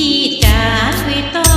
พี่จ๋าช่วยต้อ